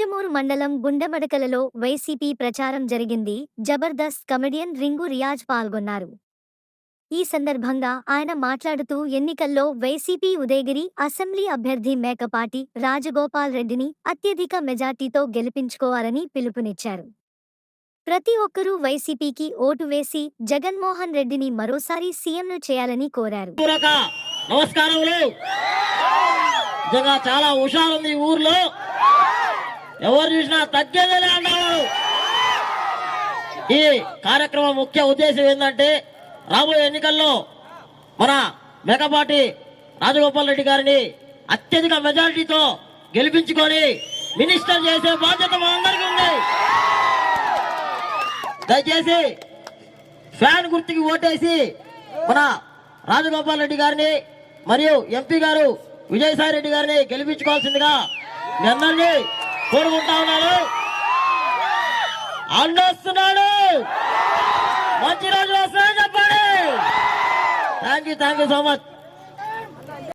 మండలం గుండెమడకలలో వైసీపీ ప్రచారం జరిగింది. జబర్దస్త్ కమెడియన్ రింగు రియాజ్ పాల్గొన్నారు. ఈ సందర్భంగా ఆయన మాట్లాడుతూ ఎన్నికల్లో వైసీపీ ఉదయగిరి అసెంబ్లీ అభ్యర్థి మేకపాటి రాజగోపాల్ రెడ్డిని అత్యధిక మెజార్టీతో గెలిపించుకోవాలని పిలుపునిచ్చారు. ప్రతి ఒక్కరూ వైసీపీకి ఓటు వేసి జగన్మోహన్ రెడ్డిని మరోసారి సీఎంను చేయాలని కోరారు. నమస్కారములు. చాలా హుషారుంది ఊర్లో. ఎవరు చూసినా తగ్గేదేలే అన్నారు ఈ కార్యక్రమం ముఖ్య ఉద్దేశం ఏంటంటే రాబోయే ఎన్నికల్లో మన మేకపాటి రాజగోపాల్ రెడ్డి గారిని అత్యధిక మెజారిటీతో గెలిపించుకొని మినిస్టర్ చేసే బాధ్యత అందరికీ ఉంది. దయచేసి ఫ్యాన్ గుర్తుకి ఓటేసి మన రాజగోపాల్ రెడ్డి గారిని మరియు ఎంపీ గారు విజయసాయి రెడ్డి గారిని గెలిపించుకోవాల్సిందిగా మీ కోరుకుంటా ఉన్నాను అండొస్తున్నాడు మంచి రోజు వస్తాయని చెప్పండి. Thank you thank you so much